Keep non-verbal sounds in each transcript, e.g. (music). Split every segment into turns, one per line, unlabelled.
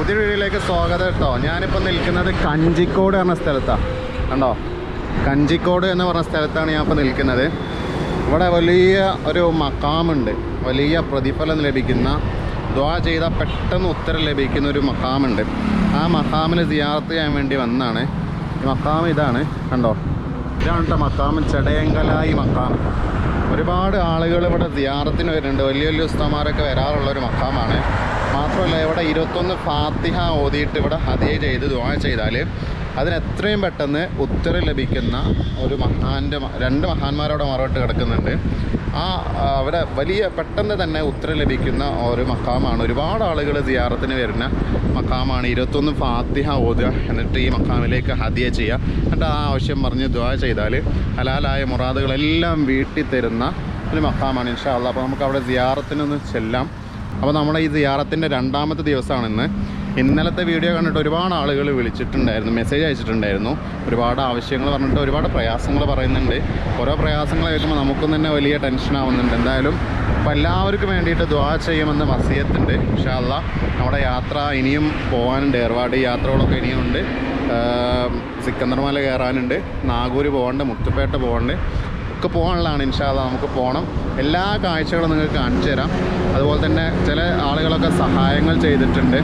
പുതിയ വീഡിയോയിലേക്ക് സ്വാഗതം കേട്ടോ. ഞാനിപ്പോൾ നിൽക്കുന്നത് കഞ്ചിക്കോട് എന്ന സ്ഥലത്താണ് കണ്ടോ? കഞ്ചിക്കോട് എന്ന് പറഞ്ഞ സ്ഥലത്താണ് ഞാൻ ഇപ്പോൾ നിൽക്കുന്നത്. ഇവിടെ വലിയ ഒരു മക്കാമുണ്ട്. വലിയ പ്രതിഫലം ലഭിക്കുന്ന ദ്വാ ചെയ്താൽ പെട്ടെന്ന് ഉത്തരം ലഭിക്കുന്ന ഒരു മക്കാമുണ്ട്. ആ മക്കാമിൽ സിയാർത്ത് ചെയ്യാൻ വേണ്ടി വന്നാണ്. ഈ മക്കാം ഇതാണ്. കണ്ടോ? ഇതാണ് കേട്ടോ മക്കാമൻ ചടയങ്കലായി മക്കാം. ഒരുപാട് ആളുകൾ ഇവിടെ സിയാറത്തിന് വരുന്നുണ്ട്. വലിയ വലിയ ഉസ്താമാരൊക്കെ വരാറുള്ള ഒരു മക്കാമാണ്. മാത്രമല്ല ഇവിടെ ഇരുപത്തൊന്ന് ഫാത്തിഹ ഓതിയിട്ട് ഇവിടെ അതേ ചെയ്ത് ദുവാ ചെയ്താൽ അതിന് എത്രയും പെട്ടെന്ന് ഉത്തരം ലഭിക്കുന്ന ഒരു മഹാന്റെ രണ്ട് മഹാന്മാരവിടെ മറവിട്ട് കിടക്കുന്നുണ്ട്. ആ അവിടെ വലിയ പെട്ടെന്ന് തന്നെ ഉത്തരം ലഭിക്കുന്ന ഒരു മക്കാമാണ്. ഒരുപാട് ആളുകൾ സിയാറത്തിന് വരുന്ന മക്കാമാണ്. ഇരുപത്തൊന്ന് ഫാത്തിഹ ഓതുക എന്നിട്ട് ഈ മക്കാമിലേക്ക് ഹദിയ ചെയ്യുക. എന്നിട്ട് ആ ആവശ്യം പറഞ്ഞ് ദുആ ചെയ്താൽ ഹലാലായ മുറാദുകളെല്ലാം വീട്ടിൽ തരുന്ന ഒരു മക്കാമാണ് ഇൻഷാ അള്ളാഹ് അപ്പോൾ നമുക്ക് അവിടെ സിയാറത്തിനൊന്ന് ചെല്ലാം. അപ്പോൾ നമ്മുടെ ഈ സിയാറത്തിന്റെ രണ്ടാമത്തെ ദിവസമാണ് ഇന്ന് ഇന്നലത്തെ വീഡിയോ കണ്ടിട്ട് ഒരുപാട് ആളുകൾ വിളിച്ചിട്ടുണ്ടായിരുന്നു മെസ്സേജ് അയച്ചിട്ടുണ്ടായിരുന്നു. ഒരുപാട് ആവശ്യങ്ങൾ പറഞ്ഞിട്ട് ഒരുപാട് പ്രയാസങ്ങൾ പറയുന്നുണ്ട്. ഓരോ പ്രയാസങ്ങൾ കേൾക്കുമ്പോൾ നമുക്കും തന്നെ വലിയ ടെൻഷൻ ആവുന്നുണ്ട്. എന്തായാലും അപ്പോൾ എല്ലാവർക്കും വേണ്ടിയിട്ട് ദ്വാ ചെയ്യുമെന്ന് വസിയത്തുണ്ട്. പക്ഷേ അല്ല നമ്മുടെ യാത്ര ഇനിയും പോകാനുണ്ട് ഏർവാടി യാത്രകളൊക്കെ ഇനിയുണ്ട്. സിക്കന്ദർമല കയറാനുണ്ട്. നാഗൂർ പോകാണ്ട് മുത്തുപേട്ട പോകാനുണ്ട് ഒക്കെ പോകാനുള്ളതാണ് ഇൻഷാല്ല നമുക്ക് പോകണം. എല്ലാ കാഴ്ചകളും നിങ്ങൾക്ക് കാണിച്ചു തരാം. അതുപോലെ തന്നെ ചില ആളുകളൊക്കെ സഹായങ്ങൾ ചെയ്തിട്ടുണ്ട്.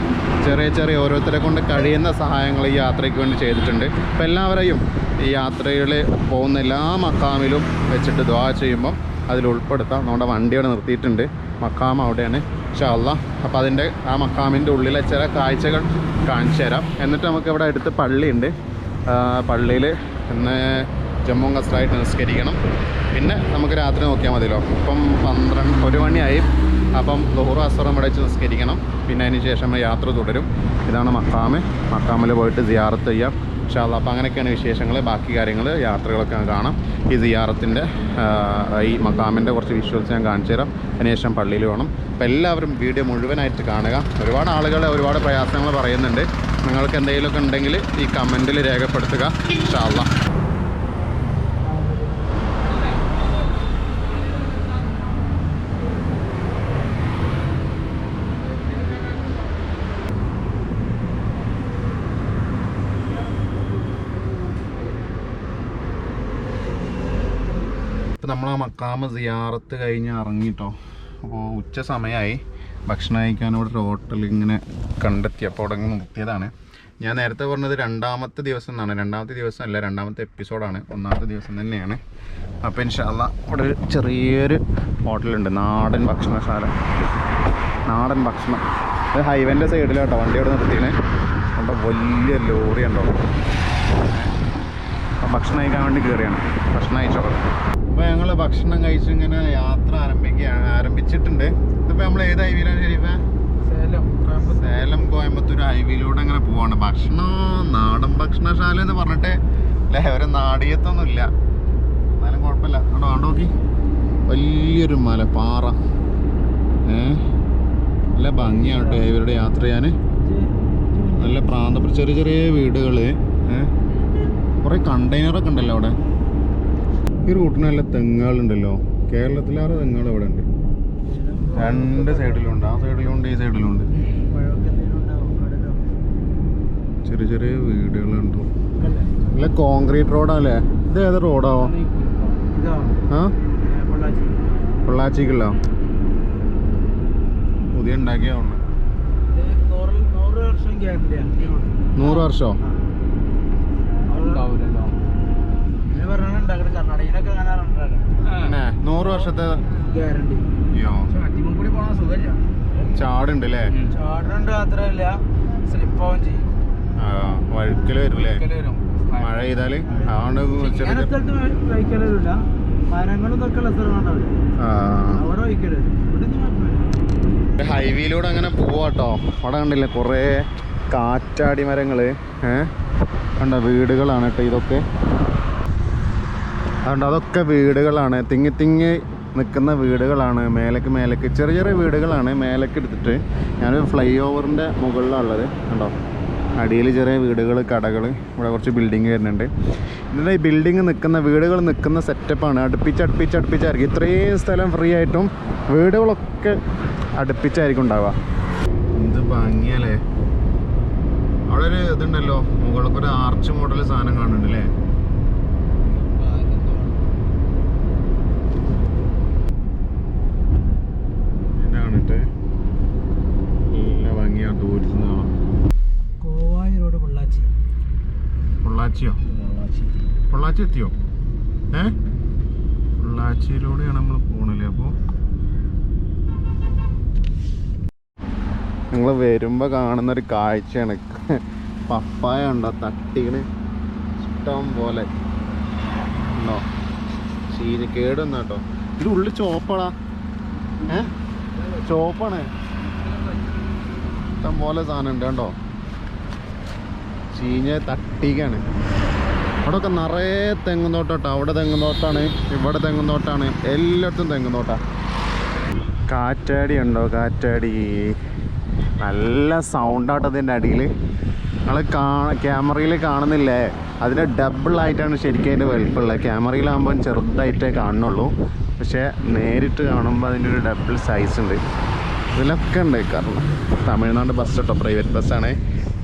ചെറിയ ചെറിയ ഓരോരുത്തരെ കൊണ്ട് കഴിയുന്ന സഹായങ്ങൾ ഈ യാത്രയ്ക്ക് വേണ്ടി ചെയ്തിട്ടുണ്ട്. അപ്പോൾ എല്ലാവരെയും ഈ യാത്രയിൽ പോകുന്ന എല്ലാ മക്കാമിലും വെച്ചിട്ട് ദ്വാ ചെയ്യുമ്പം അതിൽ ഉൾപ്പെടുത്താം. നമ്മുടെ വണ്ടിയോടെ നിർത്തിയിട്ടുണ്ട്. മക്കാം അവിടെയാണ് ഇൻഷാല്ല അപ്പോൾ അതിന്റെ ആ മക്കാമിന്റെ ഉള്ളിലെ ചില കാഴ്ചകൾ കാണിച്ചു തരാം. എന്നിട്ട് നമുക്ക് ഇവിടെ അടുത്ത് പള്ളിയുണ്ട്. പള്ളിയിൽ ഇന്ന് ജമ്മു കസ്റ്ററായിട്ട് നിസ്കരിക്കണം. പിന്നെ നമുക്ക് രാത്രി നോക്കിയാൽ മതിയല്ലോ. ഇപ്പം പന്ത്രണ്ട് ഒരു മണിയായി. അപ്പം ലോഹറു അസറും ഇവിടെ വെച്ച് നിസ്കരിക്കണം. പിന്നെ അതിന് ശേഷം യാത്ര തുടരും. ഇതാണ് മക്കാമ് മക്കാമിൽ പോയിട്ട് സിയാറത്ത് ചെയ്യാം. ഇൻഷാല്ല അപ്പം അങ്ങനെയൊക്കെയാണ് വിശേഷങ്ങൾ ബാക്കി കാര്യങ്ങൾ യാത്രകളൊക്കെ കാണാം. ഈ സിയാറത്തിന്റെ ഈ മക്കാമിന്റെ കുറച്ച് വിഷ്വൽസ് ഞാൻ കാണിച്ചു തരാം. അതിനുശേഷം പള്ളിയിൽ വേണം അപ്പോൾ എല്ലാവരും വീഡിയോ മുഴുവനായിട്ട് കാണുക. ഒരുപാട് ആളുകൾ ഒരുപാട് പ്രയാസങ്ങൾ പറയുന്നുണ്ട്. നിങ്ങൾക്ക് എന്തെങ്കിലുമൊക്കെ ഉണ്ടെങ്കിൽ ഈ കമന്റിൽ രേഖപ്പെടുത്തുക. ഇൻഷാല്ല മക്കാമ സിയാറത്ത് കഴിഞ്ഞ് ഇറങ്ങിട്ടോ. അപ്പോൾ ഉച്ച സമയമായി ഭക്ഷണം കഴിക്കാൻ ഇവിടെ ഒരു ഹോട്ടൽ ഇങ്ങനെ കണ്ടെത്തി. അപ്പോൾ അവിടെ നിർത്തിയതാണ്. ഞാൻ നേരത്തെ പറഞ്ഞത് രണ്ടാമത്തെ ദിവസം എന്നാണ്. രണ്ടാമത്തെ ദിവസം അല്ല രണ്ടാമത്തെ എപ്പിസോഡാണ് ഒന്നാമത്തെ ദിവസം തന്നെയാണ്. അപ്പോൾ ഇൻഷാല്ല ഇവിടെ ഒരു ചെറിയൊരു ഹോട്ടലുണ്ട് നാടൻ ഭക്ഷണശാല. നാടൻ ഭക്ഷണം. അത് ഹൈവേന്റെ സൈഡിലാട്ടോ വണ്ടി അവിടെ നിർത്തിയാണ് അവിടെ വലിയ ലോറി ഉണ്ടോ ഭക്ഷണം കഴിക്കാൻ വേണ്ടി കയറിയാണ് ഭക്ഷണം കഴിച്ചോ? അപ്പോൾ ഞങ്ങൾ ഭക്ഷണം കഴിച്ച് ഇങ്ങനെ യാത്ര ആരംഭിക്കുകയാണ് ആരംഭിച്ചിട്ടുണ്ട്. ഇതിപ്പോൾ നമ്മൾ ഏത് ഹൈവേയിലാണ് ശരിപ്പേ
സേലം കോയമ്പത്തൂർ.
സേലം കോയമ്പത്തൂർ ഹൈവേയിലൂടെ അങ്ങനെ പോവാണ്. ഭക്ഷണം നാടൻ ഭക്ഷണശാല എന്ന് പറഞ്ഞിട്ട് അല്ലേ ഒരു നാടിയത്തൊന്നും ഇല്ല എന്നാലും കുഴപ്പമില്ല. അങ്ങോട്ട് വേണ്ട നോക്കി. വലിയൊരു മല പാറ ഏ? നല്ല ഭംഗിയാണ് കേട്ടോ ഇവരുടെ യാത്ര ചെയ്യാൻ. നല്ല പ്രാന്തപ്പെട്ട ചെറിയ ചെറിയ വീടുകൾ കുറേ കണ്ടെയ്നറൊക്കെ ഉണ്ടല്ലോ അവിടെ. ഈ റൂട്ടിന് നല്ല തെങ്ങുകളുണ്ടല്ലോ. കേരളത്തിലാറ് തെങ്ങുകൾ ഇവിടെ ഉണ്ട്. രണ്ട് സൈഡിലുണ്ട് ആ സൈഡിലുണ്ട് ഈ സൈഡിലുണ്ട് ചെറിയ ചെറിയ വീടുകളുണ്ട്. നല്ല കോൺക്രീറ്റ് റോഡാല്ലേ ഇത് ഏത് റോഡാവോ ആ?
പൊള്ളാച്ചി.
പൊള്ളാച്ചിക്കുള്ള. പുതിയ
ഉണ്ടാക്കിയ നൂറ് വർഷം ഗ്യാരണ്ടിയാണ്
നൂറ് വർഷമോ
ഉണ്ടാവില്ലല്ലോ ഇത് പറഞ്ഞാൽ ഉണ്ടാക്കുന്നത് കർണാടകയിലൊക്കെ അങ്ങനെ ഉണ്ടാകാം
പിന്നെ നൂറ് വർഷത്തെ ചാടുണ്ട് അല്ലേ
ചെയ്യും.
വരൂലേ
ഒരിക്കലും വരും
മഴ പെയ്താൽ അതുകൊണ്ട്
മരങ്ങളും ഇതൊക്കെ ഉള്ള അവിടെ.
ഹൈവേയിലൂടെ അങ്ങനെ പോവാട്ടോ. അവിടെ കണ്ടില്ലേ? കുറേ കാറ്റാടി മരങ്ങൾ കണ്ട വീടുകളാണ് കേട്ടോ ഇതൊക്കെ. അതുകൊണ്ട് അതൊക്കെ വീടുകളാണ്. തിങ്ങി തിങ്ങി നിൽക്കുന്ന വീടുകളാണ്. മേലേക്ക് മേലേക്ക് ചെറിയ ചെറിയ വീടുകളാണ് മേലേക്ക് എടുത്തിട്ട് ഞാനൊരു ഫ്ലൈ ഓവറിന്റെ മുകളിലാണ് ഉള്ളത് കണ്ടോ അടിയിൽ ചെറിയ വീടുകൾ കടകൾ ഇവിടെ കുറച്ച് ബിൽഡിങ് വരുന്നുണ്ട്. ഇതിന്റെ ഈ ബിൽഡിങ് നിൽക്കുന്ന വീടുകൾ നിൽക്കുന്ന സെറ്റപ്പാണ് അടുപ്പിച്ച് അടുപ്പിച്ച് അടുപ്പിച്ചായിരിക്കും. ഇത്രയും സ്ഥലം ഫ്രീ ആയിട്ടും വീടുകളൊക്കെ അടുപ്പിച്ചായിരിക്കും ഉണ്ടാവുക. എന്ത് ഭംഗിയല്ലേ. ഇതുണ്ടല്ലോ മുകളിൽ ഒരു ആർച്ച് മോഡൽ സാധനം കാണുന്നുണ്ട് അല്ലേ പൊള്ളാച്ചിയോ?
പൊള്ളാച്ചി.
എത്തിയോ? ഏ? പൊള്ളാച്ചിയിലൂടെയാണ് നമ്മൾ പോണല്ലേ അപ്പോൾ നിങ്ങൾ വരുമ്പോൾ കാണുന്ന ഒരു കാഴ്ചയാണ് പപ്പായ ഉണ്ടോ? തട്ടിക്കണ്. ഇഷ്ടം പോലെ. ഉണ്ടോ? കേടുന്ന കേട്ടോ. ഇത് ഉള്ളിൽ ചോപ്പടാ. ഏ? ചോപ്പാണ്. ഇഷ്ടം പോലെ സാധനം ഉണ്ട് കേട്ടോ ചീഞ്ഞ തട്ടിക്കാണ്. അവിടെ ഒക്കെ നിറയെ തെങ്ങുന്നോട്ടോ അവിടെ തെങ്ങുന്നോട്ടാണ് ഇവിടെ തെങ്ങുന്നോട്ടാണ് എല്ലായിടത്തും തെങ്ങുന്നോട്ടാ കാറ്റാടി ഉണ്ടോ? കാറ്റാടി. നല്ല സൗണ്ടാട്ടോ ആട്ടതിന്റെ അടിയിൽ നിങ്ങൾ ക്യാമറയിൽ കാണുന്നില്ലേ? അതിന് ഡബിൾ ആയിട്ടാണ് ശരിക്കും അതിന്റെ വലുപ്പമുള്ളത്. ക്യാമറയിലാകുമ്പോൾ ചെറുതായിട്ടേ കാണുന്നുള്ളൂ. പക്ഷേ നേരിട്ട് കാണുമ്പോൾ അതിന്റെ ഒരു ഡബിൾ സൈസ് ഉണ്ട്. ഇതിലൊക്കെ ഉണ്ട് കാരണം തമിഴ്നാട് ബസ് കേട്ടോ പ്രൈവറ്റ് ബസ്സാണ്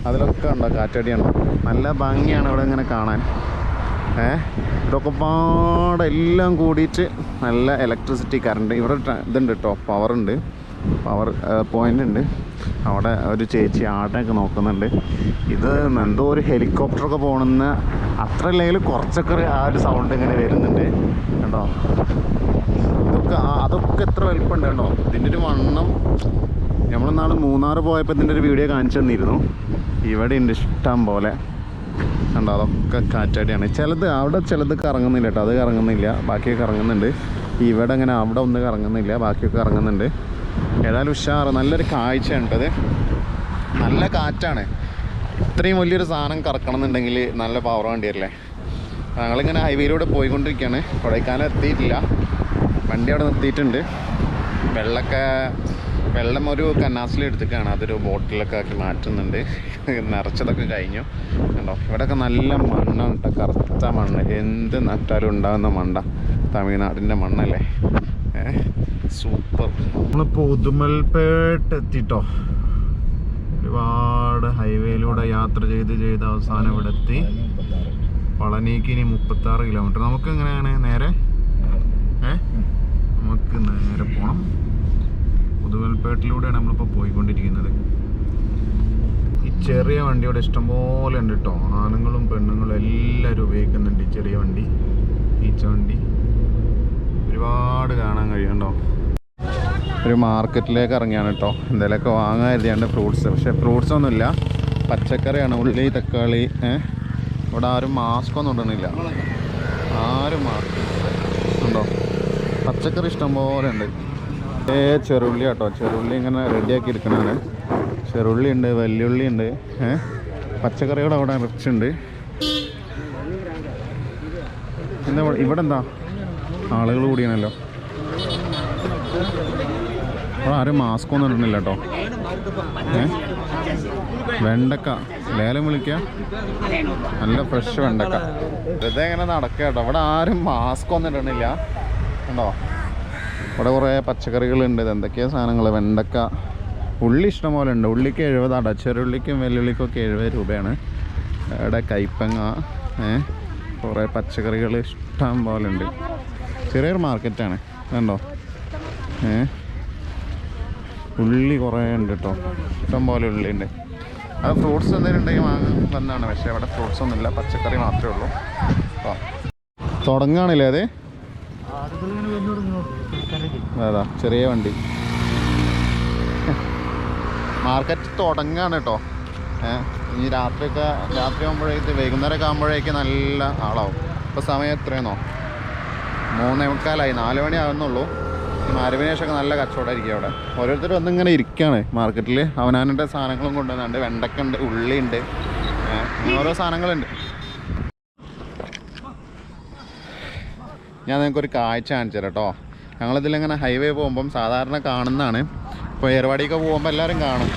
അതിലൊക്കെ ഉണ്ടോ? കാറ്റാടിയാണോ? നല്ല ഭംഗിയാണ് ഇവിടെ ഇങ്ങനെ കാണാൻ. ഏ? ഇതൊക്കെ പാടെ എല്ലാം കൂടിയിട്ട് നല്ല ഇലക്ട്രിസിറ്റി കറണ്ട് ഇവിടെ ഇതുണ്ട് കേട്ടോ പവറുണ്ട് പവർ പോയിന്റ് ഉണ്ട്. അവിടെ ഒരു ചേച്ചി ആട്ടൊക്കെ നോക്കുന്നുണ്ട്. ഇത് എന്തോ ഒരു ഹെലികോപ്റ്ററൊക്കെ പോകണമെന്ന് അത്ര ഇല്ലെങ്കിൽ കുറച്ചൊക്കെ ആ ഒരു സൗണ്ട് ഇങ്ങനെ വരുന്നുണ്ട്. കേട്ടോ ഇതൊക്കെ അതൊക്കെ എത്ര വലിപ്പമുണ്ട് കേട്ടോ ഇതിന്റെ ഒരു വണ്ണം നമ്മൾ നാളെ മൂന്നാർ പോയപ്പോൾ ഇതിന്റെ ഒരു വീഡിയോ കാണിച്ചു തന്നിരുന്നു. ഇവിടെ ഉണ്ട് ഇഷ്ടം പോലെ. കണ്ടോ? അതൊക്കെ കാറ്റാടിയാണ്. ചിലത് അവിടെ ചിലത് കറങ്ങുന്നില്ല കേട്ടോ. അത് കറങ്ങുന്നില്ല. ബാക്കിയൊക്കെ കറങ്ങുന്നുണ്ട്. ഇവിടെ അങ്ങനെ അവിടെ ഒന്ന് കറങ്ങുന്നില്ല. ബാക്കിയൊക്കെ കറങ്ങുന്നുണ്ട്. ഏതായാലും ഉഷാറ്. നല്ലൊരു കാഴ്ചയുണ്ട് അത് നല്ല കാറ്റാണ്. ഇത്രയും വലിയൊരു സാധനം കറക്കണം എന്നുണ്ടെങ്കിൽ നല്ല പവർ വണ്ടി വരില്ലേ ഞങ്ങളിങ്ങനെ ഹൈവേയിലൂടെ പോയിക്കൊണ്ടിരിക്കുകയാണ്. കൊടൈക്കാനം എത്തിയിട്ടില്ല. വണ്ടി അവിടെ നിർത്തിയിട്ടുണ്ട്. വെള്ളമൊക്കെ വെള്ളം ഒരു കന്നാസിൽ അതൊരു ബോട്ടിലൊക്കെ ആക്കി മാറ്റുന്നുണ്ട്. നിറച്ചതൊക്കെ കഴിഞ്ഞു. കണ്ടോ? ഇവിടെയൊക്കെ നല്ല മണ്ണാണ് കറുത്ത മണ്ണ്. എന്ത് നട്ടാലും ഉണ്ടാകുന്ന മണ്ട തമിഴ്നാടിന്റെ മണ്ണല്ലേ? സൂപ്പർ. നമ്മൾ ഉദുമൽപേട്ട് എത്തിട്ടോ. ഒരുപാട് ഹൈവേയിലൂടെ യാത്ര ചെയ്ത് ചെയ്ത് അവസാനം ഇവിടെ എത്തി. പളനിക്ക് ഇനി മുപ്പത്താറ് കിലോമീറ്റർ. നമുക്ക് എങ്ങനെയാണ്? നേരെ? ഏ? നമുക്ക് നേരെ പോകണം പുതുവൽപേട്ടിലൂടെയാണ് നമ്മളിപ്പോൾ പോയിക്കൊണ്ടിരിക്കുന്നത്. ഈ ചെറിയ വണ്ടിയോടെ ഇഷ്ടംപോലെ ഉണ്ട് കേട്ടോ ആണുങ്ങളും പെണ്ണുങ്ങളും എല്ലാവരും ഉപയോഗിക്കുന്നുണ്ട് ഈ ചെറിയ വണ്ടി. ഈച്ച വണ്ടി ഒരുപാട് കാണാൻ കഴിയുണ്ടോ ഒരു മാർക്കറ്റിലേക്ക് ഇറങ്ങിയാണ് കേട്ടോ എന്തെങ്കിലുമൊക്കെ വാങ്ങാൻ എഴുതിയാണ്ട് ഫ്രൂട്ട്സ്. പക്ഷേ ഫ്രൂട്ട്സ് ഒന്നുമില്ല. പച്ചക്കറിയാണ് ഉള്ളി തക്കാളി ഇവിടെ ആരും മാസ്ക് ഒന്നും ഇടണില്ല ആരും മാസ്ക് ഉണ്ടോ? പച്ചക്കറി ഇഷ്ടം പോലെ ഉണ്ട്. ഏ ചെറുള്ളി കേട്ടോ ചെറുള്ളി ഇങ്ങനെ റെഡിയാക്കി എടുക്കണാണ് ചെറുള്ളി ഉണ്ട് വെല്ലുള്ളി ഉണ്ട് പച്ചക്കറികൾ അവിടെ നിറച്ചുണ്ട് എന്താ ഇവിടെ എന്താ? ആളുകൾ കൂടിയാണല്ലോ. അപ്പോൾ ആരും മാസ്ക് ഒന്നും ഇടുന്നില്ല കേട്ടോ. ഏ? വെണ്ടക്ക. ലേലം വിളിക്ക. നല്ല ഫ്രഷ് വെണ്ടക്ക. വെറുതെ ഇങ്ങനെ നടക്കുക കേട്ടോ. ഇവിടെ ആരും മാസ്ക് ഒന്നും ഇടണില്ല. കണ്ടോ? ഇവിടെ കുറേ പച്ചക്കറികളുണ്ട്. ഇത് എന്തൊക്കെയാ സാധനങ്ങൾ? വെണ്ടക്ക. ഉള്ളി ഇഷ്ടം പോലെ ഉണ്ട്. ഉള്ളിക്ക് എഴുപത് ചെറുള്ളിക്കും വെല്ലുള്ളിക്കും ഒക്കെ എഴുപത് രൂപയാണ്. ഇവിടെ കൈപ്പങ്ങ കുറേ പച്ചക്കറികൾ ഇഷ്ടം പോലെ ഉണ്ട്. ചെറിയൊരു മാർക്കറ്റാണ്. കണ്ടോ? ഏ? ഉള്ളി കുറേ ഉണ്ട് കേട്ടോ ഇഷ്ടം പോലെ ഉള്ളി ഉണ്ട്. അത് ഫ്രൂട്ട്സ് എന്തെങ്കിലും ഉണ്ടെങ്കിൽ വാങ്ങാൻ വന്നാണ്. പക്ഷേ അവിടെ ഫ്രൂട്ട്സ് ഒന്നുമില്ല പച്ചക്കറി മാത്രമേ ഉള്ളൂ. അപ്പോൾ തുടങ്ങുകയാണല്ലേ അതെ? അതാ ചെറിയ വണ്ടി. മാർക്കറ്റ് തുടങ്ങുകയാണ് കേട്ടോ ഇനി രാത്രിയൊക്കെ രാത്രി ആകുമ്പോഴേക്ക് വൈകുന്നേരമൊക്കെ ആകുമ്പോഴേക്ക് നല്ല ആളാവും. ഇപ്പോൾ സമയം എത്രയെന്നോ? മൂന്നേ മുക്കാലായി നാല് മണി ആകുന്നുള്ളൂ മരവിന് ഒക്കെ നല്ല കച്ചവടമായിരിക്കും അവിടെ. ഓരോരുത്തർ വന്നിങ്ങനെ ഇരിക്കുകയാണ് മാർക്കറ്റിൽ അവനാനന്റെ സാധനങ്ങളും കൊണ്ടുവന്നുണ്ട്. വെണ്ടക്കുണ്ട് ഉള്ളി ഉണ്ട് അങ്ങനെ ഓരോ സാധനങ്ങളുണ്ട്. ഞാൻ നിങ്ങൾക്ക് ഒരു കാഴ്ച കാണിച്ചു കേട്ടോ. ഞങ്ങളിതിലിങ്ങനെ ഹൈവേ പോകുമ്പം സാധാരണ കാണുന്നതാണ്. ഇപ്പോൾ ഏർവാടിയൊക്കെ പോകുമ്പോൾ എല്ലാവരും കാണും.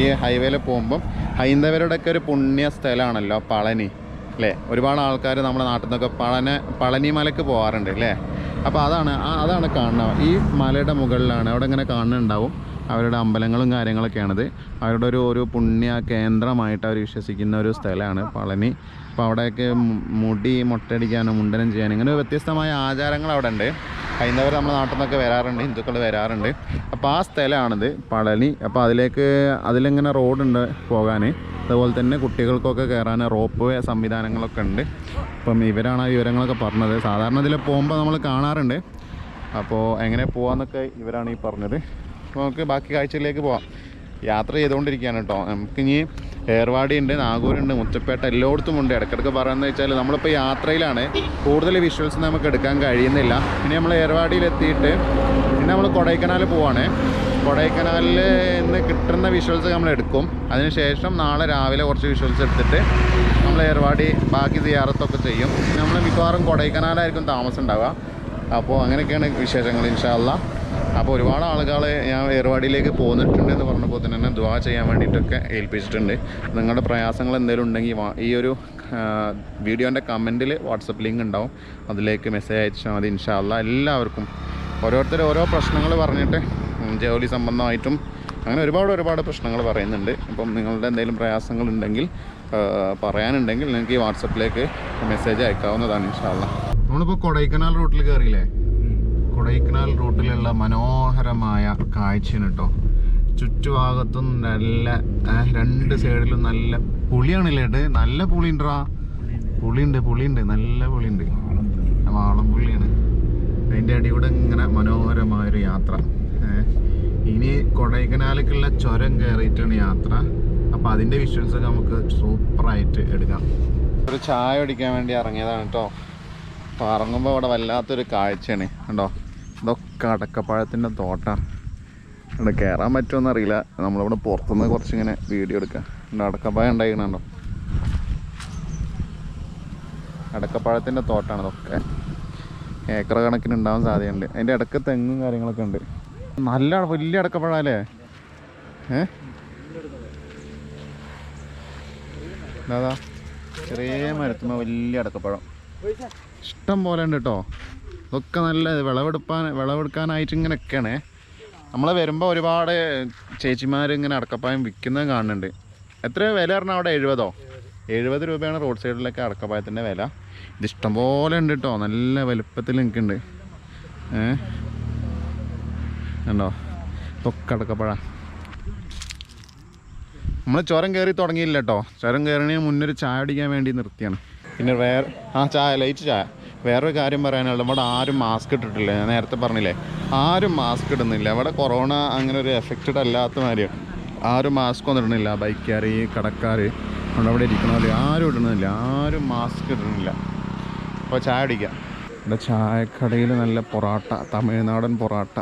ഈ ഹൈവേയിൽ പോകുമ്പം ഹൈന്ദവരുടെയൊക്കെ ഒരു പുണ്യ സ്ഥലമാണല്ലോ പളനി. അല്ലേ? ഒരുപാട് ആൾക്കാർ നമ്മുടെ നാട്ടിൽ നിന്നൊക്കെ പളന പളനി പോകാറുണ്ട് അല്ലേ? അപ്പോൾ അതാണ് അതാണ് കാണുന്നത്. ഈ മലയുടെ മുകളിലാണ് അവിടെ ഇങ്ങനെ കാണുന്നുണ്ടാവും. അവരുടെ അമ്പലങ്ങളും കാര്യങ്ങളൊക്കെയാണിത്. അവരുടെ ഒരു ഒരു പുണ്യ കേന്ദ്രമായിട്ട് അവർ വിശ്വസിക്കുന്ന ഒരു സ്ഥലമാണ് പളനി. അപ്പോൾ അവിടെയൊക്കെ മുടി മുട്ടയടിക്കാനും മുണ്ടനം ചെയ്യാനും ഇങ്ങനെ വ്യത്യസ്തമായ ആചാരങ്ങൾ അവിടെ ഉണ്ട്. ഹൈന്ദവർ നമ്മുടെ നാട്ടിൽ നിന്നൊക്കെ വരാറുണ്ട് ഹിന്ദുക്കൾ വരാറുണ്ട്. അപ്പോൾ ആ സ്ഥലമാണിത് പളനി. അപ്പോൾ അതിലേക്ക് അതിലിങ്ങനെ റോഡുണ്ട് പോകാൻ അതുപോലെ തന്നെ കുട്ടികൾക്കൊക്കെ കയറാൻ റോപ്പ് വേ സംവിധാനങ്ങളൊക്കെ ഉണ്ട്. അപ്പം ഇവരാണ് ആ വിവരങ്ങളൊക്കെ പറഞ്ഞത്. സാധാരണ ഇതിൽ പോകുമ്പോൾ നമ്മൾ കാണാറുണ്ട്. അപ്പോൾ എങ്ങനെ പോകാമെന്നൊക്കെ ഇവരാണ് ഈ പറഞ്ഞത്. അപ്പോൾ നമുക്ക് ബാക്കി കാഴ്ചയിലേക്ക് പോവാം. യാത്ര ചെയ്തുകൊണ്ടിരിക്കുകയാണ് കേട്ടോ നമുക്ക് ഇനി ഏർവാടി ഉണ്ട് നാഗൂരുണ്ട് മുത്തപ്പേട്ട എല്ലായിടത്തും ഉണ്ട്. ഇടയ്ക്കിടയ്ക്ക് പറയുന്നത് വെച്ചാൽ നമ്മളിപ്പോൾ യാത്രയിലാണ്. കൂടുതൽ വിഷ്വൽസ് നമുക്ക് എടുക്കാൻ കഴിയുന്നില്ല. ഇനി നമ്മൾ ഏർവാടിയിൽ എത്തിയിട്ട് പിന്നെ നമ്മൾ കൊടൈക്കനാൽ പോവാണ്. കൊടൈക്കനാലിൽ ഇന്ന് കിട്ടുന്ന വിഷ്വൽസ് നമ്മൾ എടുക്കും. അതിനുശേഷം നാളെ രാവിലെ കുറച്ച് വിഷ്വൽസ് എടുത്തിട്ട് നമ്മൾ ഏർവാടി ബാക്കി സിയാറത്തൊക്കെ ചെയ്യും. നമ്മൾ മിക്കവാറും കൊടൈക്കനാലായിരിക്കും താമസം ഉണ്ടാവുക അപ്പോൾ അങ്ങനെയൊക്കെയാണ് വിശേഷങ്ങൾ ഇൻഷാല്ല അപ്പോൾ ഒരുപാട് ആളുകൾ ഞാൻ ഏർവാടിയിലേക്ക് പോന്നിട്ടുണ്ട് എന്ന് പറഞ്ഞപ്പോൾ തന്നെ ദ്വാ ചെയ്യാൻ വേണ്ടിയിട്ടൊക്കെ ഏൽപ്പിച്ചിട്ടുണ്ട്. നിങ്ങളുടെ പ്രയാസങ്ങൾ എന്തെങ്കിലും ഉണ്ടെങ്കിൽ ഈ ഒരു വീഡിയോന്റെ കമന്റിൽ വാട്സപ്പ് ലിങ്ക് ഉണ്ടാവും. അതിലേക്ക് മെസ്സേജ് അയച്ചാൽ മതി ഇൻഷാല്ല എല്ലാവർക്കും ഓരോരുത്തർ ഓരോ പ്രശ്നങ്ങൾ പറഞ്ഞിട്ട് ജോലി സംബന്ധമായിട്ടും അങ്ങനെ ഒരുപാട് ഒരുപാട് പ്രശ്നങ്ങൾ പറയുന്നുണ്ട്. അപ്പം നിങ്ങളുടെ എന്തെങ്കിലും പ്രയാസങ്ങളുണ്ടെങ്കിൽ പറയാനുണ്ടെങ്കിൽ നിങ്ങൾക്ക് ഈ വാട്സപ്പിലേക്ക് മെസ്സേജ് അയക്കാവുന്നതാണ് ഇൻഷാല്ല നമ്മളിപ്പോൾ കൊടൈക്കനാൽ റൂട്ടിൽ കയറിയില്ലേ കൊടൈക്കനാൽ റൂട്ടിലുള്ള മനോഹരമായ കാഴ്ചയാണ് കേട്ടോ ചുറ്റുഭാഗത്തും നല്ല രണ്ട് സൈഡിലും നല്ല പുളിയാണല്ലേ നല്ല പുളിയുണ്ടാ? പുളിയുണ്ട് പുളിയുണ്ട് നല്ല പുളിയുണ്ട്. വാളം പുളിയാണ്. അതിന്റെ അടിയൂടെ ഇങ്ങനെ മനോഹരമായൊരു യാത്ര. ഇനി കൊടൈക്കനാലിലേക്കുള്ള ചുരം കയറിയിട്ടാണ് യാത്ര. അപ്പോൾ അതിന്റെ വിഷ്വൽസ് ഒക്കെ നമുക്ക് സൂപ്പറായിട്ട് എടുക്കാം. ഒരു ചായ കുടിക്കാൻ വേണ്ടി ഇറങ്ങിയതാണ് കേട്ടോ അപ്പോൾ ഇറങ്ങുമ്പോൾ അവിടെ വല്ലാത്തൊരു കാഴ്ചയാണ്. കണ്ടോ? ഇതൊക്കെ അടക്കപ്പഴത്തിന്റെ തോട്ടാണ് ഇവിടെ കയറാൻ പറ്റുമെന്ന് അറിയില്ല. നമ്മളിവിടെ പുറത്തുനിന്ന് കുറച്ചിങ്ങനെ വീഡിയോ എടുക്കാം. കണ്ടോ അടക്കപ്പഴം ഉണ്ടായിക്കണോ അടക്കപ്പഴത്തിന്റെ തോട്ടാണ് ഇതൊക്കെ. ഏക്കർ കണക്കിന് ഉണ്ടാവാൻ സാധ്യതയുണ്ട്. അതിന്റെ ഇടയ്ക്ക് തെങ്ങും കാര്യങ്ങളൊക്കെ ഉണ്ട്. നല്ല വലിയ അടക്കപ്പഴല്ലേ? ഏ? ചെറിയ മരത്തുമ്മ വലിയ അടക്കപ്പഴം. ഇഷ്ടം പോലെ ഉണ്ട് കേട്ടോ ഇതൊക്കെ നല്ല വിളവെടുപ്പാൻ വിളവെടുക്കാനായിട്ട് ഇങ്ങനെ ഒക്കെയാണ് നമ്മൾ വരുമ്പോൾ ഒരുപാട് ചേച്ചിമാർ ഇങ്ങനെ അടക്കപ്പായം വിൽക്കുന്നത് കാണുന്നുണ്ട്. എത്ര വില പറഞ്ഞാൽ അവിടെ? എഴുപതോ? എഴുപത് രൂപയാണ് റോഡ് സൈഡിലൊക്കെ അടക്കപ്പായത്തിന്റെ വില. ഇതിഷ്ടം പോലെ ഉണ്ട് കേട്ടോ നല്ല വലുപ്പത്തിൽ നിൽക്കുന്നുണ്ട്. ഏ? ഉണ്ടോ ഇതൊക്കെ അടക്കപ്പഴ നമ്മൾ ചുരം കയറി തുടങ്ങിയില്ല കേട്ടോ ചുരം കയറിന് മുന്നൊരു ചായ അടിക്കാൻ വേണ്ടി നിർത്തിയാണ്. പിന്നെ വേറെ ആ ചായ ലൈറ്റ് ചായ. വേറൊരു കാര്യം പറയാനുള്ളത് ഇവിടെ ആരും മാസ്ക് ഇട്ടിട്ടില്ല. ഞാൻ നേരത്തെ പറഞ്ഞില്ലേ ആരും മാസ്ക് ഇടുന്നില്ല. ഇവിടെ കൊറോണ അങ്ങനെ ഒരു എഫക്റ്റഡ് അല്ലാത്ത മാതിരിയാണ് ആരും മാസ്ക് ഒന്നും ഇടുന്നില്ല. ബൈക്കുകാർ കടക്കാർ അവിടെ ഇരിക്കണമല്ലോ ആരും ഇടുന്നില്ല. ആരും മാസ്ക് ഇടുന്നില്ല. അപ്പോൾ ചായ അടിക്കാം ഇവിടെ ചായക്കടയിൽ നല്ല പൊറാട്ട തമിഴ്നാടൻ പൊറാട്ട.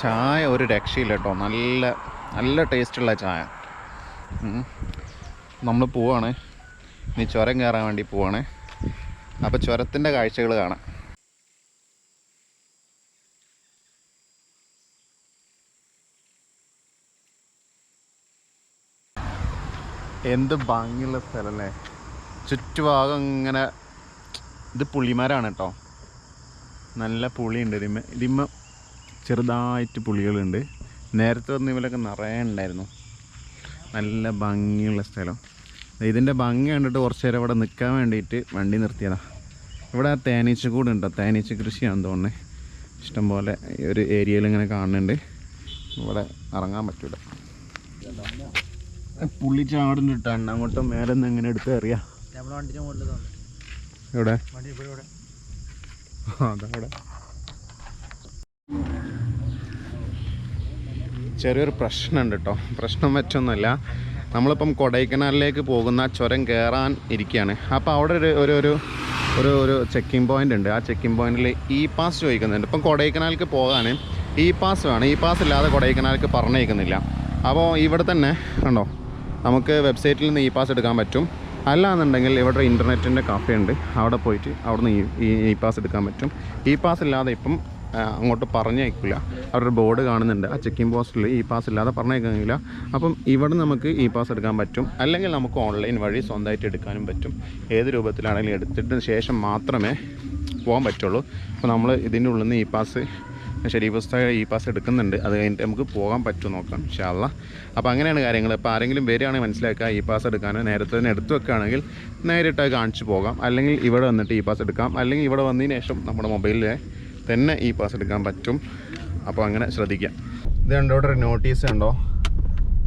ചായ ഒരു രക്ഷയില്ല കേട്ടോ നല്ല നല്ല ടേസ്റ്റുള്ള ചായ. നമ്മൾ പോവാണ്. ഇനി ചുരം കയറാൻ വേണ്ടി പോവാണ്. അപ്പോൾ ചുരത്തിന്റെ കാഴ്ചകൾ കാണാം. എന്ത് ഭംഗിയുള്ള സ്ഥലമല്ലേ ചുറ്റുഭാഗം ഇങ്ങനെ ഇത് പുള്ളിമാരാണ് കേട്ടോ നല്ല പുളിയുണ്ട്. ഇതിമ ഇതിമ ചെറുതായിട്ട് പുളികളുണ്ട്. നേരത്തെ വന്ന ഇവലൊക്കെ നിറയെ ഉണ്ടായിരുന്നു. നല്ല ഭംഗിയുള്ള സ്ഥലം. ഇതിന്റെ ഭംഗി കണ്ടിട്ട് കുറച്ച് നേരം ഇവിടെ നിൽക്കാൻ വേണ്ടിയിട്ട് വണ്ടി നിർത്തിയതാണ് ഇവിടെ തേനീച്ച കൂട് ഉണ്ടോ? തേനീച്ച കൃഷിയാണെന്ന് തോന്നുന്നത് ഇഷ്ടംപോലെ ഈ ഒരു ഏരിയയിൽ ഇങ്ങനെ കാണുന്നുണ്ട്. ഇവിടെ ഇറങ്ങാൻ പറ്റൂല. പുള്ളി ചാടുന്നിട്ടാണ് അങ്ങോട്ടും മേലെ നിന്ന് എങ്ങനെ എടുത്ത്
അറിയാം
ഇവിടെ. അതവിടെ. ചെറിയൊരു പ്രശ്നമുണ്ട് കേട്ടോ പ്രശ്നം മറ്റൊന്നുമല്ല നമ്മളിപ്പം കൊടൈക്കനാലിലേക്ക് പോകുന്ന ചുരം കയറാൻ ഇരിക്കുകയാണ്. അപ്പോൾ അവിടെ ഒരു ഒരു ഒരു ഒരു ഒരു ചെക്കിംഗ് പോയിന്റ് ഉണ്ട്. ആ ചെക്കിംഗ് പോയിന്റിൽ ഇ പാസ് ചോദിക്കുന്നുണ്ട്. ഇപ്പം കൊടൈക്കനാലിലേക്ക് പോകാൻ ഇ പാസ് വേണം. ഇ പാസ് ഇല്ലാതെ കൊടൈക്കനാലിലേക്ക് പറഞ്ഞേക്കുന്നില്ല. അപ്പോൾ ഇവിടെ തന്നെ കണ്ടോ? നമുക്ക് വെബ്സൈറ്റിൽ നിന്ന് ഇ പാസ് എടുക്കാൻ പറ്റും. അല്ലാന്നുണ്ടെങ്കിൽ ഇവിടെ ഇന്റർനെറ്റിന്റെ ഉണ്ട്. അവിടെ പോയിട്ട് അവിടുന്ന് ഈ ഇ പാസ് എടുക്കാൻ പറ്റും. ഇ പാസ് ഇല്ലാതെ ഇപ്പം അങ്ങോട്ട് പറഞ്ഞേക്കില്ല അവരുടെ ബോർഡ് കാണുന്നുണ്ട്. ആ ചെക്കിംഗ് പോസ്റ്റിൽ ഇ പാസ് ഇല്ലാതെ പറഞ്ഞേക്കില്ല അപ്പം ഇവിടെ നമുക്ക് ഇ പാസ് എടുക്കാൻ പറ്റും. അല്ലെങ്കിൽ നമുക്ക് ഓൺലൈൻ വഴി സ്വന്തമായിട്ട് എടുക്കാനും പറ്റും. ഏത് രൂപത്തിലാണെങ്കിലും എടുത്തിട്ട് ശേഷം മാത്രമേ പോകാൻ പറ്റുള്ളൂ. അപ്പോൾ നമ്മൾ ഇതിന്റെ ഉള്ളിൽ നിന്ന് ഇ പാസ് ഷെരീഫ് ഉസ്താദ് ഈ പാസ് എടുക്കുന്നുണ്ട്. അത് കഴിഞ്ഞിട്ട് നമുക്ക് പോകാൻ പറ്റും നോക്കാം ഇൻഷാല്ല അപ്പോൾ അങ്ങനെയാണ് കാര്യങ്ങൾ. ഇപ്പോൾ ആരെങ്കിലും വരികയാണെങ്കിൽ മനസ്സിലാക്കുക ഈ പാസ് എടുക്കാനോ നേരത്തെ തന്നെ എടുത്തു വെക്കുകയാണെങ്കിൽ നേരിട്ട് കാണിച്ച് പോകാം. അല്ലെങ്കിൽ ഇവിടെ വന്നിട്ട് ഈ പാസ് എടുക്കാം. അല്ലെങ്കിൽ ഇവിടെ വന്നതിന് ശേഷം നമ്മുടെ മൊബൈലിൽ തന്നെ ഈ പാസ് എടുക്കാൻ പറ്റും. അപ്പോൾ അങ്ങനെ ശ്രദ്ധിക്കാം ഇത് കണ്ടോ? ഇവിടെ ഒരു നോട്ടീസ് ഉണ്ടോ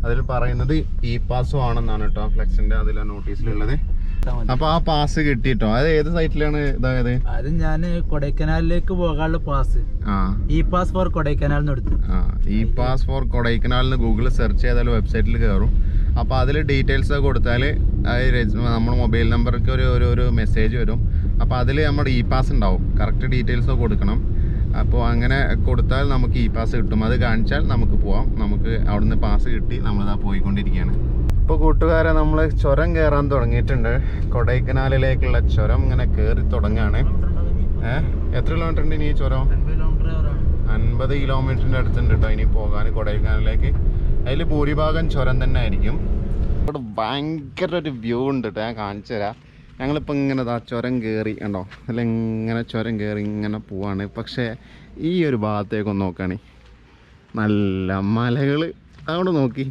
അതിൽ പറയുന്നത് ഇ പാസ്സും ആണെന്നാണ് കേട്ടോ ഫ്ലെക്സിന്റെ അതിലാണ് നോട്ടീസിലുള്ളത്. അപ്പോൾ ആ പാസ് കിട്ടിട്ടോ? അത് ഏത് സൈറ്റിലാണ് ഇതായത്?
അത് ഞാൻ കൊടൈക്കനാലിലേക്ക് പോകാനുള്ള pass E pass for Kodaikanal എടുത്തു.
ഇ പാസ് ഫോർ കൊടൈക്കനാലിന് ഗൂഗിളിൽ സെർച്ച് ചെയ്താൽ വെബ്സൈറ്റിൽ കയറും അപ്പോൾ അതിൽ ഡീറ്റെയിൽസ് ഒക്കെ കൊടുത്താൽ നമ്മുടെ മൊബൈൽ നമ്പർക്ക് ഒരു ഒരു മെസ്സേജ് വരും. അപ്പോൾ അതിൽ നമ്മുടെ ഇ പാസ് ഉണ്ടാവും. കറക്റ്റ് ഡീറ്റെയിൽസ് ഒക്കെ കൊടുക്കണം. അപ്പോൾ അങ്ങനെ കൊടുത്താൽ നമുക്ക് ഇ പാസ് കിട്ടും. അത് കാണിച്ചാൽ നമുക്ക് പോവാം. നമുക്ക് അവിടുന്ന് പാസ് കിട്ടി നമ്മളിതാ പോയിക്കൊണ്ടിരിക്കുകയാണ്. ഇപ്പോൾ കൂട്ടുകാരെ നമ്മൾ ചുരം കയറാൻ തുടങ്ങിയിട്ടുണ്ട്. കൊടൈക്കനാലിലേക്കുള്ള ചുരം ഇങ്ങനെ കയറി തുടങ്ങാണ്. ഏഹ് എത്ര കിലോമീറ്റർ ഉണ്ട് ഇനി ഈ ചുരം? അൻപത് കിലോമീറ്ററിന്റെ അടുത്തുണ്ട് കേട്ടോ ഇനി പോകാൻ കൊടൈക്കനാലിലേക്ക്. അതിൽ ഭൂരിഭാഗം ചുരം തന്നെ ആയിരിക്കും. ഇവിടെ ഭയങ്കര ഒരു വ്യൂ ഉണ്ട് കേട്ടോ ഞാൻ കാണിച്ചു തരാം. ഞങ്ങളിപ്പോൾ ഇങ്ങനെ ആ ചുരം കയറി ഉണ്ടോ അല്ലെ ഇങ്ങനെ ചുരം കയറി ഇങ്ങനെ പോവാണ്. പക്ഷേ ഈ ഒരു ഭാഗത്തേക്കൊന്ന് നോക്കുകയാണെ നല്ല മലകൾ അവിടെ നോക്കി.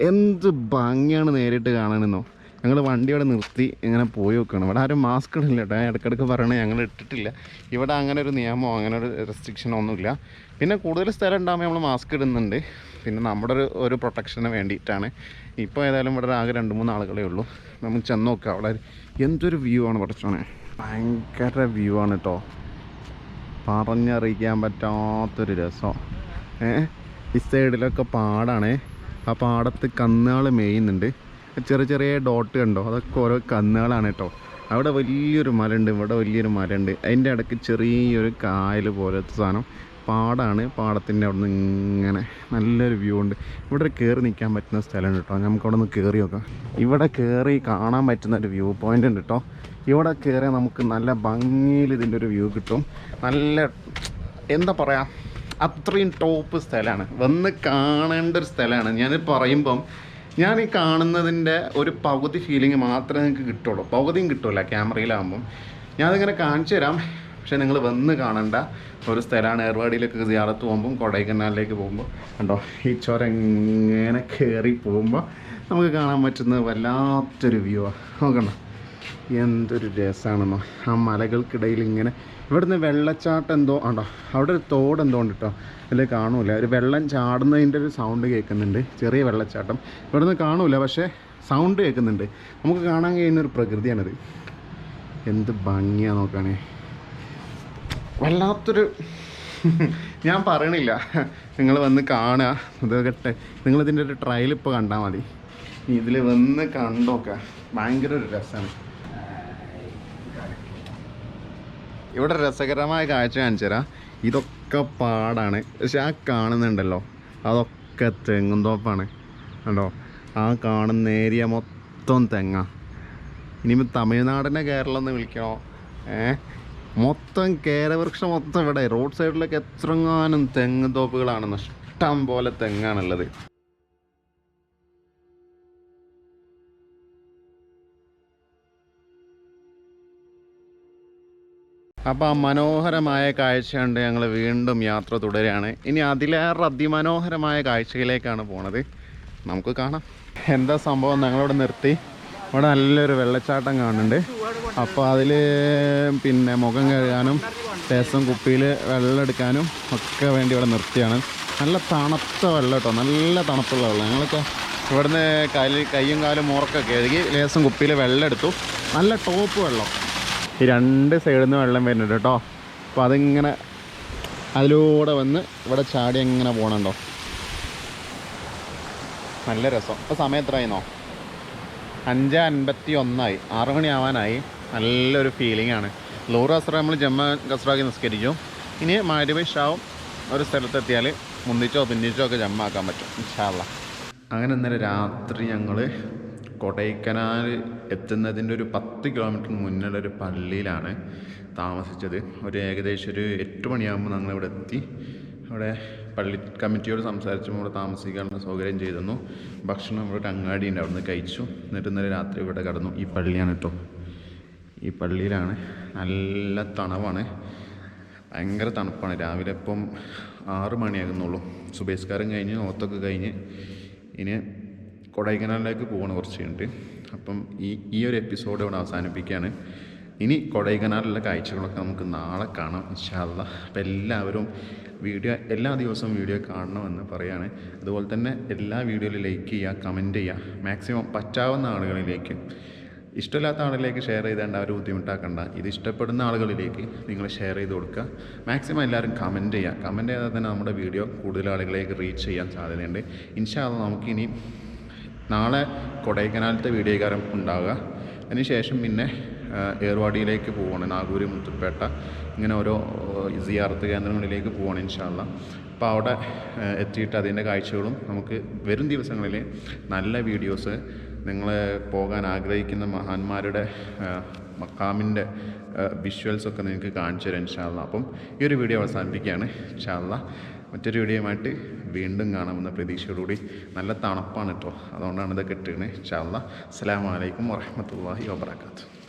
എന്ത് ഭംഗിയാണ് നേരിട്ട് കാണാനെന്നോ? ഞങ്ങൾ വണ്ടി ഇവിടെ നിർത്തി ഇങ്ങനെ പോയി നോക്കുകയാണ് ഇവിടെ ആരും മാസ്ക് ഇടില്ല കേട്ടോ. ഞാൻ ഇടയ്ക്കിടയ്ക്ക് പറയണേ ഞങ്ങൾ ഇട്ടിട്ടില്ല. ഇവിടെ അങ്ങനെ ഒരു നിയമമോ അങ്ങനെ ഒരു റെസ്ട്രിക്ഷനോ ഒന്നുമില്ല. പിന്നെ കൂടുതൽ സ്ഥലം ഉണ്ടാകുമ്പോൾ നമ്മൾ മാസ്ക് ഇടുന്നുണ്ട്. പിന്നെ നമ്മുടെ ഒരു ഒരു പ്രൊട്ടക്ഷന് വേണ്ടിയിട്ടാണ്. ഇപ്പോൾ ഏതായാലും ഇവിടെ ആകെ രണ്ട് മൂന്ന് ആളുകളേ ഉള്ളൂ. നമുക്ക് ചെന്ന് നോക്കാം. അവിടെ എന്തൊരു വ്യൂ ആണ് പഠിച്ചോണേ ഭയങ്കര വ്യൂ ആണ് കേട്ടോ. പറഞ്ഞറിയിക്കാൻ പറ്റാത്തൊരു രസം. ഏ? ഈ സൈഡിലൊക്കെ പാടാണ്. ആ പാടത്ത് കന്നുകൾ മേയുന്നുണ്ട്. ചെറിയ ചെറിയ ഡോട്ട് കണ്ടോ? അതൊക്കെ ഓരോ കന്നുകളാണ് കേട്ടോ. അവിടെ വലിയൊരു മലയുണ്ട് ഇവിടെ വലിയൊരു മലയുണ്ട്. അതിന്റെ ഇടയ്ക്ക് ചെറിയൊരു കായൽ പോലത്തെ സാധനം. പാടാണ് പാടത്തിന്റെ അവിടെ നിന്ന് ഇങ്ങനെ നല്ലൊരു വ്യൂ ഉണ്ട്. ഇവിടെ ഒരു കയറി നിൽക്കാൻ പറ്റുന്ന സ്ഥലമുണ്ട് കേട്ടോ. നമുക്ക് അവിടെ നിന്ന് കയറി നോക്കാം. ഇവിടെ കയറി കാണാൻ പറ്റുന്ന ഒരു വ്യൂ പോയിന്റ് ഉണ്ട് കേട്ടോ. ഇവിടെ കയറിയാൽ നമുക്ക് നല്ല ഭംഗിയിൽ ഇതിന്റെ ഒരു വ്യൂ കിട്ടും. നല്ല എന്താ പറയുക അത്രയും ടോപ്പ് സ്ഥലമാണ് വന്ന് കാണേണ്ട ഒരു സ്ഥലമാണ് ഞാൻ പറയുമ്പം ഞാൻ ഈ കാണുന്നതിന്റെ ഒരു പകുതി ഫീലിംഗ് മാത്രമേ നിങ്ങൾക്ക് കിട്ടുള്ളൂ. പകുതിയും കിട്ടില്ല ക്യാമറയിലാകുമ്പം ഞാനതിങ്ങനെ കാണിച്ചു തരാം. പക്ഷേ നിങ്ങൾ വന്ന് കാണേണ്ട ഒരു സ്ഥലമാണ് ഏർവാടിയിലേക്ക് സിയാറത്ത് പോകുമ്പം കൊടൈക്കനാലിലേക്ക് പോകുമ്പോൾ കണ്ടോ? ഈ ചുരം ഇങ്ങനെ കയറി പോകുമ്പോൾ നമുക്ക് കാണാൻ പറ്റുന്ന വല്ലാത്തൊരു വ്യൂ ആണ് നോക്കണ്ട. എന്തൊരു രസമാണെന്നോ ആ മലകൾക്കിടയിൽ ഇങ്ങനെ ഇവിടുന്ന് വെള്ളച്ചാട്ടം എന്തോ ആണ്ടോ അവിടെ ഒരു തോട് എന്തോ ഉണ്ട് കേട്ടോ അതിൽ കാണൂല. ഒരു വെള്ളം ചാടുന്നതിന്റെ ഒരു സൗണ്ട് കേൾക്കുന്നുണ്ട്. ചെറിയ വെള്ളച്ചാട്ടം. ഇവിടുന്ന് കാണൂല പക്ഷേ സൗണ്ട് കേൾക്കുന്നുണ്ട്. നമുക്ക് കാണാൻ കഴിയുന്ന ഒരു പ്രകൃതിയാണിത്. എന്ത് ഭംഗിയാണ് നോക്കണേ വല്ലാത്തൊരു (laughs) ഞാൻ പറയണില്ല. നിങ്ങൾ വന്ന് കാണുക. ഇതൊക്കെ നിങ്ങളിതിന്റെ ഒരു ട്രയൽ ഇപ്പോൾ കണ്ടാൽ മതി. ഇതിൽ വന്ന് കണ്ടോക്കുക ഭയങ്കര ഒരു രസമാണ് ഇവിടെ രസകരമായ കാഴ്ച കാണിച്ചു തരാം. ഇതൊക്കെ പാടാണ്. പക്ഷെ ആ കാണുന്നുണ്ടല്ലോ. അതൊക്കെ തെങ്ങും തോപ്പാണ്. കണ്ടോ? ആ കാണുന്ന ഏരിയ മൊത്തം തെങ്ങ. ഇനിയിപ്പോൾ തമിഴ്നാടിനെ കേരളം എന്ന് വിളിക്കണോ? ഏ? മൊത്തം കേരവൃക്ഷം മൊത്തം ഇവിടെ. റോഡ് സൈഡിലൊക്കെ എത്രങ്ങാനും തെങ്ങ് തോപ്പുകളാണെന്ന് ഇഷ്ടം പോലെ തെങ്ങാണുള്ളത്. അപ്പോൾ ആ മനോഹരമായ കാഴ്ച കണ്ട് ഞങ്ങൾ വീണ്ടും യാത്ര തുടരുകയാണ്. ഇനി അതിലേറെ അതിമനോഹരമായ കാഴ്ചയിലേക്കാണ് പോണത്. നമുക്ക് കാണാം. എന്താ സംഭവം? ഞങ്ങളിവിടെ നിർത്തി. ഇവിടെ നല്ലൊരു വെള്ളച്ചാട്ടം കാണുന്നുണ്ട്. അപ്പോൾ അതിൽ പിന്നെ മുഖം കഴുകാനും രസം കുപ്പിയിൽ വെള്ളം എടുക്കാനും ഒക്കെ വേണ്ടി ഇവിടെ നിർത്തിയാണ്. നല്ല തണുത്ത വെള്ളം കേട്ടോ. നല്ല തണുപ്പുള്ള വെള്ളം. ഞങ്ങളൊക്കെ ഇവിടുന്ന് കൈ കയ്യും കാലും മുറക്കൊക്കെ കഴുകി ലേസം കുപ്പിയിൽ വെള്ളം എടുത്തു നല്ല ടോപ്പ് വെള്ളം. ഈ രണ്ട് സൈഡിൽ നിന്ന് വെള്ളം വരുന്നുണ്ട് കേട്ടോ. അപ്പോൾ അതിങ്ങനെ അതിലൂടെ വന്ന് ഇവിടെ ചാടി എങ്ങനെ പോകണുണ്ടോ നല്ല രസം. ഇപ്പോൾ സമയം എത്രയായിരുന്നോ അഞ്ച് അൻപത്തി ഒന്നായി ആറ് മണിയാവാനായി. നല്ലൊരു ഫീലിംഗ് ആണ്. ലൂർ അസ്ര നമ്മൾ ജമ്മ കസ്രാക്കി നിസ്കരിച്ചു. ഇനി മാരിബൈ ഷാവും ഒരു സ്ഥലത്തെത്തിയാൽ മുന്തിച്ചോ പിന്നിച്ചോ ഒക്കെ ജമ്മ ആക്കാൻ പറ്റും ഇൻഷാള്ള അങ്ങനെ ഇന്നലെ രാത്രി ഞങ്ങൾ കൊടൈക്കനാൽ എത്തുന്നതിന്റെ ഒരു പത്ത് കിലോമീറ്റർ മുന്നിലുള്ള ഒരു പള്ളിയിലാണ് താമസിച്ചത്. ഒരു ഏകദേശം ഒരു എട്ട് മണിയാകുമ്പോൾ ഞങ്ങളിവിടെ എത്തി. അവിടെ പള്ളി കമ്മിറ്റിയോട് സംസാരിച്ചപ്പോൾ ഇവിടെ താമസിക്കാനുള്ള സൗകര്യം ചെയ്തിരുന്നു. ഭക്ഷണം ഇവിടെ അങ്ങാടി ഉണ്ട് അവിടെ നിന്ന് കഴിച്ചു. എന്നിട്ട് ഇന്നലെ രാത്രി ഇവിടെ കടന്നു. ഈ പള്ളിയാണ് കേട്ടോ. ഈ പള്ളിയിലാണ്. നല്ല തണവാണ്. ഭയങ്കര തണുപ്പാണ്. രാവിലെ ഇപ്പം ആറ് മണിയാകുന്നുള്ളൂ. സുബേസ്കാരം കഴിഞ്ഞ് ഓത്തൊക്കെ കഴിഞ്ഞ് ഇനി കൊടൈക്കനാലിലേക്ക് പോകണം കുറച്ച് കഴിഞ്ഞിട്ട്. അപ്പം ഈ ഈ ഒരു എപ്പിസോഡ് ഇവിടെ അവസാനിപ്പിക്കുകയാണ്. ഇനി കൊടൈക്കനാലിലെ കാഴ്ചകളൊക്കെ നമുക്ക് നാളെ കാണാം ഇൻഷാല്ല അപ്പം എല്ലാവരും വീഡിയോ എല്ലാ ദിവസവും വീഡിയോ കാണണമെന്ന് പറയുകയാണ് അതുപോലെ തന്നെ എല്ലാ വീഡിയോയിലും ലൈക്ക് ചെയ്യുക കമന്റ് ചെയ്യുക. മാക്സിമം പറ്റാവുന്ന ആളുകളിലേക്ക് ഇഷ്ടമില്ലാത്ത ആളുകളിലേക്ക് ഷെയർ ചെയ്തേണ്ട അവർ ബുദ്ധിമുട്ടാക്കണ്ട. ഇത് ഇഷ്ടപ്പെടുന്ന ആളുകളിലേക്ക് നിങ്ങൾ ഷെയർ ചെയ്ത് കൊടുക്കുക. മാക്സിമം എല്ലാവരും കമന്റ് ചെയ്യുക. കമന്റ് ചെയ്താൽ തന്നെ നമ്മുടെ വീഡിയോ കൂടുതൽ ആളുകളിലേക്ക് റീച്ച് ചെയ്യാൻ സാധ്യതയുണ്ട്. ഇൻഷാല്ല നമുക്കിനി നാളെ കൊടൈക്കനാലത്തെ വീഡിയോകാരം ഉണ്ടാവുക. അതിനുശേഷം പിന്നെ ഏർവാടിയിലേക്ക് പോവാണ്. നാഗൂര് മുത്തുപ്പേട്ട ഇങ്ങനെ ഓരോ സിയാർത്ത് കേന്ദ്രങ്ങളിലേക്ക് പോവാണ് ഇൻഷാല്ല അപ്പോൾ അവിടെ എത്തിയിട്ട് അതിന്റെ കാഴ്ചകളും നമുക്ക് വരും ദിവസങ്ങളിൽ നല്ല വീഡിയോസ്. നിങ്ങൾ പോകാൻ ആഗ്രഹിക്കുന്ന മഹാന്മാരുടെ മക്കാമിന്റെ വിഷ്വൽസൊക്കെ നിങ്ങൾക്ക് കാണിച്ചു തരാം ഇൻഷാല്ല അപ്പം ഈ ഒരു വീഡിയോ അവസാനിപ്പിക്കുകയാണ് ഇൻഷാല്ല മറ്റൊരു വീഡിയോയുമായിട്ട് വീണ്ടും കാണാമെന്ന പ്രതീക്ഷയോടുകൂടി നല്ല തണുപ്പാണ് കേട്ടോ. അതുകൊണ്ടാണ് ഇതൊക്കെ ഇട്ടിരുന്നത് ഇൻഷാല്ല അസ്സാം വലൈക്കും വറഹമത്തല്ലാഹി വാബർക്കാത്തു